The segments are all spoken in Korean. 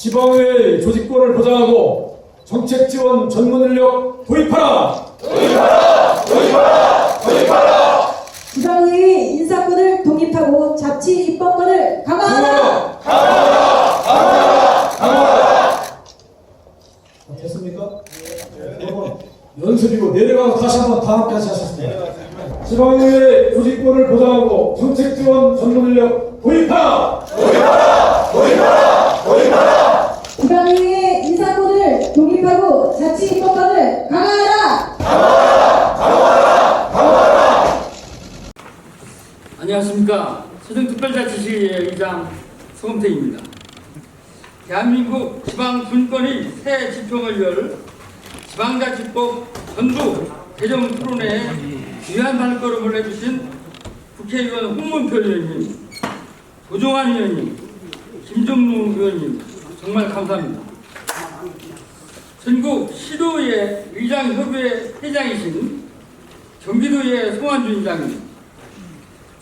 지방의 조직권을 보장하고 정책 지원 전문 인력 도입하라. 지방의회 인사권을 독립하고 자치 입법권을 강화하라. 어, 됐습니까? 여러분, 연습이고 내려가서 다시 한번 다 함께 하셨습니다. 지방의회 조직권을 보장하고 정책 지원 전문 인력 도입하라. 지방의회 인사권을 독립하고 자치 입법권을 강화하라. 안녕하십니까. 세종특별자치시의 의장 송금태입니다. 대한민국 지방분권의 새 지평을 열 지방자치법 전부 개정 토론회에 귀한 발걸음을 해주신 국회의원 홍문표 의원님, 도종환 의원님, 김종무 의원님 정말 감사합니다. 전국 시도의 의장협의회 회장이신 경기도의 송환주 의장님,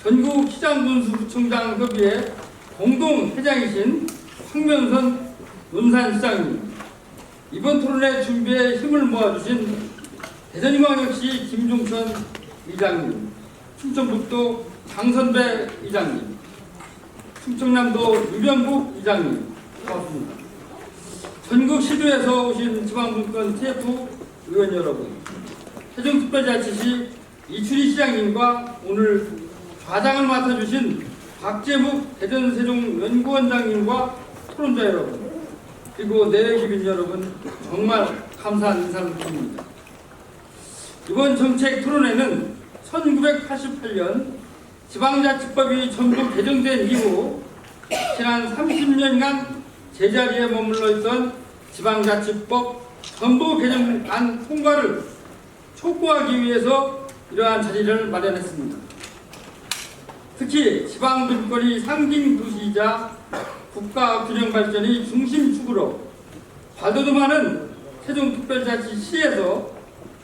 전국 시장군수부총장 협의회 공동 회장이신 황면선 논산시장님 이번 토론회 준비에 힘을 모아주신 대전광역시 김종선 의장님 충청북도 강선배 의장님 충청남도 유병국 의장님 고맙습니다. 전국 시도에서 오신 지방분권 TF 의원 여러분 세종특별자치시 이춘희 시장님과 오늘 좌장을 맡아주신 박재묵 대전세종연구원장님과 토론자 여러분 그리고 내외기빈 여러분 정말 감사한 인사를 드립니다. 이번 정책 토론회는 1988년 지방자치법이 전부 개정된 이후 지난 30년간 제자리에 머물러 있던 지방자치법 전부 개정안 통과를 촉구하기 위해서 이러한 자리를 마련했습니다. 특히 지방분권이 상징 도시이자 국가 균형 발전이 중심축으로 발돋움하는 세종특별자치시에서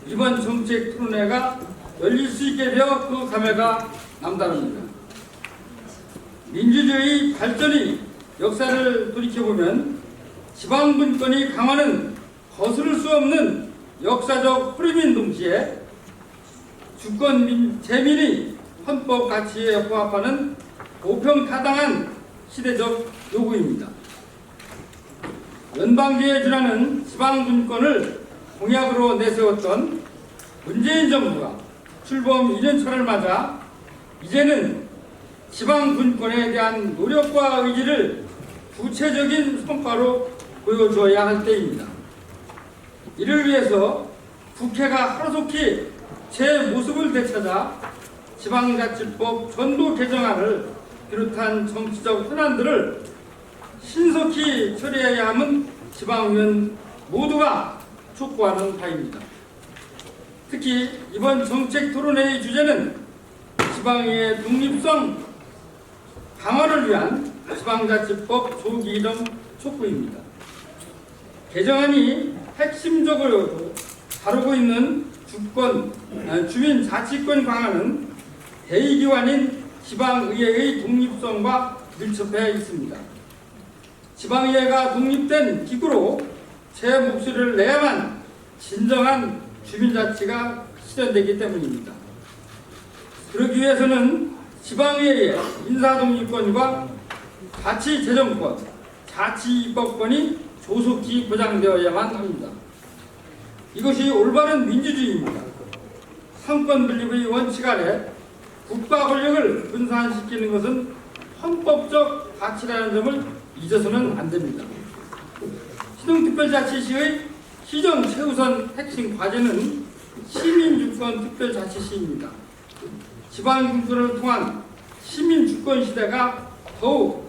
이번 정책 토론회가 열릴 수 있게 되어 그 감회가 남다릅니다. 민주주의 발전의 역사를 돌이켜보면 지방분권이 강화는 거스를 수 없는 역사적 흐름인 동시에 주권 민, 재민이 헌법 가치에 부합하는 보평타당한 시대적 요구입니다. 연방제에 준하는 지방분권을 공약으로 내세웠던 문재인 정부가 출범 2년차를 맞아 이제는 지방분권에 대한 노력과 의지를 구체적인 성과로 보여줘야 할 때입니다. 이를 위해서 국회가 하루속히 제 모습을 되찾아 지방자치법 전부 개정안을 비롯한 정치적 현안들을 신속히 처리해야 함은 지방의원 모두가 촉구하는 바입니다. 특히 이번 정책 토론회의 주제는 지방의 독립성 강화를 위한 지방자치법 조기 이름 촉구입니다. 개정안이 핵심적으로 다루고 있는 주권, 아, 주민 자치권 강화는 대의기관인 지방의회의 독립성과 밀접해 있습니다. 지방의회가 독립된 기구로 제 목소리를 내야만 진정한 주민자치가 실현되기 때문입니다. 그러기 위해서는 지방의회의 인사독립권과 자치재정권, 자치입법권이 조속히 보장되어야만 합니다. 이것이 올바른 민주주의입니다. 상권 분립의 원칙 아래 국가 권력을 분산시키는 것은 헌법적 가치라는 점을 잊어서는 안 됩니다. 시동특별자치시의 시정 최우선 핵심 과제는 시민주권 특별자치시입니다. 지방분권을 통한 시민주권 시대가 더욱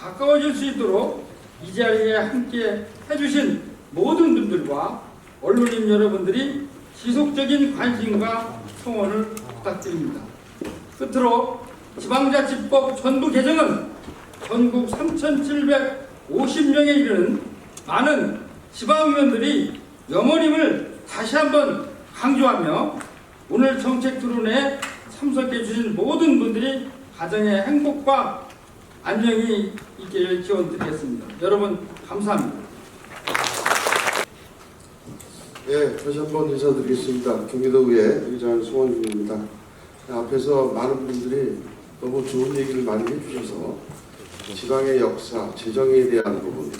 가까워질 수 있도록 이 자리에 함께 해주신 모든 분들과 언론인 여러분들이 지속적인 관심과 성원을 부탁드립니다. 끝으로 지방자치법 전부 개정은 전국 3,750명에 이르는 많은 지방의원들이 영원임을 다시 한번 강조하며 오늘 정책 토론회에 참석해 주신 모든 분들이 가정의 행복과 안정이 있기를 기원 드리겠습니다. 여러분 감사합니다. 예, 다시 한번 인사드리겠습니다. 경기도의회 의장 송원준입니다. 앞에서 많은 분들이 너무 좋은 얘기를 많이 해주셔서 지방의 역사, 재정에 대한 부분,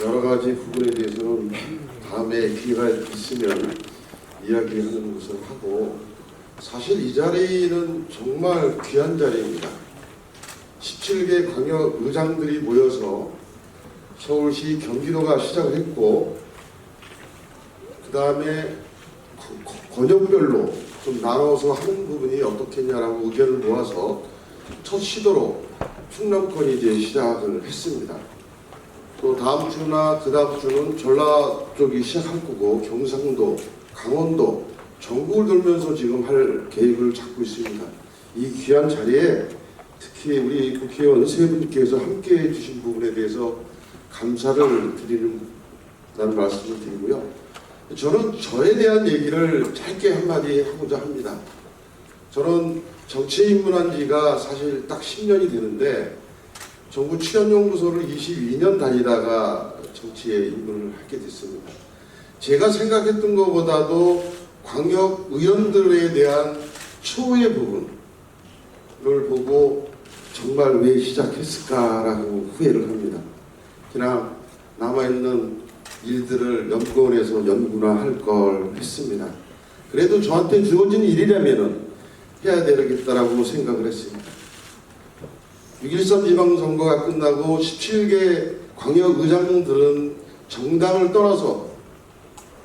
여러 가지 부분에 대해서는 다음에 기회가 있으면 이야기하는 것을 하고 사실 이 자리는 정말 귀한 자리입니다. 17개 광역 의장들이 모여서 서울시 경기도가 시작을 했고 그 다음에 권역별로 좀 나눠서 하는 부분이 어떻겠냐라고 의견을 모아서 첫 시도로 충남권이 이제 시작을 했습니다. 또 다음 주나 그 다음 주는 전라 쪽이 시작할 거고 경상도, 강원도, 전국을 돌면서 지금 할 계획을 잡고 있습니다. 이 귀한 자리에 우리 국회의원 세 분께서 함께 해주신 부분에 대해서 감사를 드리는 말씀을 드리고요. 저는 저에 대한 얘기를 짧게 한마디 하고자 합니다. 저는 정치에 입문한 지가 사실 딱 10년이 되는데 정부 출연연구소를 22년 다니다가 정치에 입문을 하게 됐습니다. 제가 생각했던 것보다도 광역 의원들에 대한 초의 부분을 보고 정말 왜 시작했을까라고 후회를 합니다. 그냥 남아있는 일들을 연구원에서 연구나 할 걸 했습니다. 그래도 저한테 주어진 일이라면은 해야 되겠다라고 생각을 했습니다. 6.13 지방선거가 끝나고 17개 광역의장들은 정당을 떠나서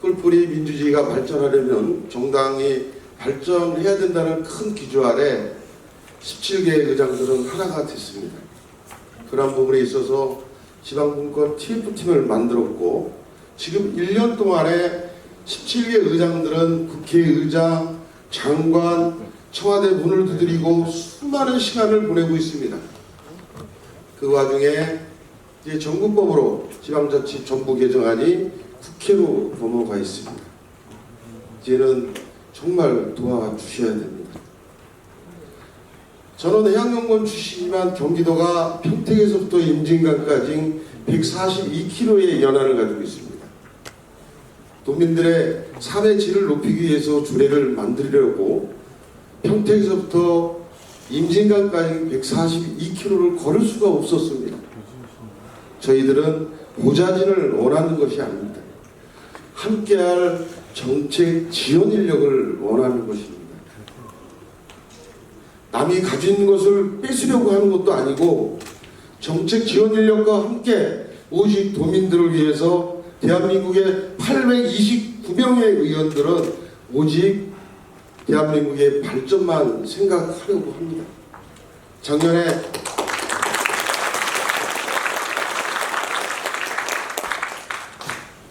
꿀뿌리 민주주의가 발전하려면 정당이 발전해야 된다는 큰 기조 아래 17개 의장들은 하나가 됐습니다. 그런 부분에 있어서 지방분권 TF팀을 만들었고 지금 1년 동안에 17개 의장들은 국회의장, 장관, 청와대 문을 두드리고 수많은 시간을 보내고 있습니다. 그 와중에 이제 정부법으로 지방자치 정부 개정안이 국회로 넘어가 있습니다. 이제는 정말 도와주셔야 됩니다. 저는 해양연구원 출신이지만 경기도가 평택에서부터 임진강까지 142km의 연안을 가지고 있습니다. 도민들의 삶의 질을 높이기 위해서 주례를 만들려고 평택에서부터 임진강까지 142km를 걸을 수가 없었습니다. 저희들은 보좌진을 원하는 것이 아닙니다. 함께할 정책 지원 인력을 원하는 것입니다. 남이 가진 것을 뺏으려고 하는 것도 아니고 정책 지원 인력과 함께 오직 도민들을 위해서 대한민국의 829명의 의원들은 오직 대한민국의 발전만 생각하려고 합니다. 작년에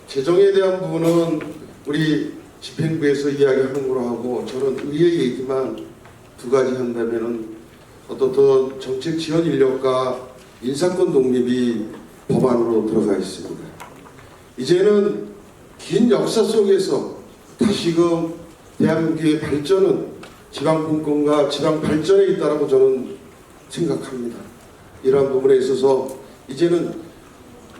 재정에 대한 부분은 우리 집행부에서 이야기하는 거로 하고 저는 의회에 있지만 두 가지 한다면은 어떤 정책 지원 인력과 인사권 독립이 법안으로 들어가 있습니다. 이제는 긴 역사 속에서 다시금 대한민국의 발전은 지방 분권과 지방 발전에 있다라고 저는 생각합니다. 이러한 부분에 있어서 이제는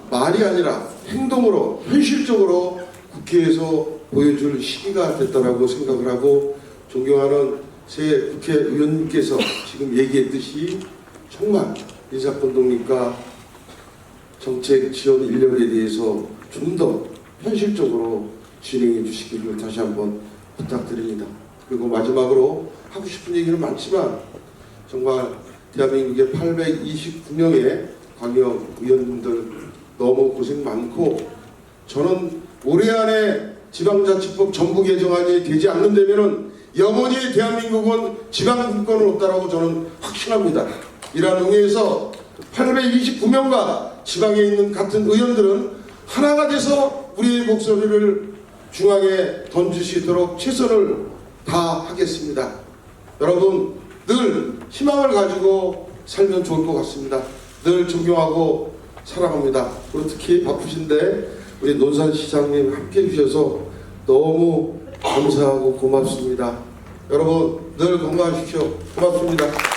말이 아니라 행동으로 현실적으로 국회에서 보여줄 시기가 됐다라고 생각을 하고 존경하는 새 국회의원님께서 지금 얘기했듯이 정말 인사권 독립과 정책 지원 인력에 대해서 좀 더 현실적으로 진행해 주시기를 다시 한번 부탁드립니다. 그리고 마지막으로 하고 싶은 얘기는 많지만 정말 대한민국의 829명의 광역 의원님들 너무 고생 많고 저는 올해 안에 지방자치법 전부 개정안이 되지 않는다면은 영원히 대한민국은 지방분권은 없다라고 저는 확신합니다. 이러한 의미에서 829명과 지방에 있는 같은 의원들은 하나가 돼서 우리의 목소리를 중앙에 던질 수 있도록 최선을 다하겠습니다. 여러분 늘 희망을 가지고 살면 좋을 것 같습니다. 늘 존경하고 사랑합니다. 그리고 특히 바쁘신데 우리 논산시장님 함께 해주셔서 너무 감사하고 고맙습니다. 여러분 늘 건강하십시오. 고맙습니다.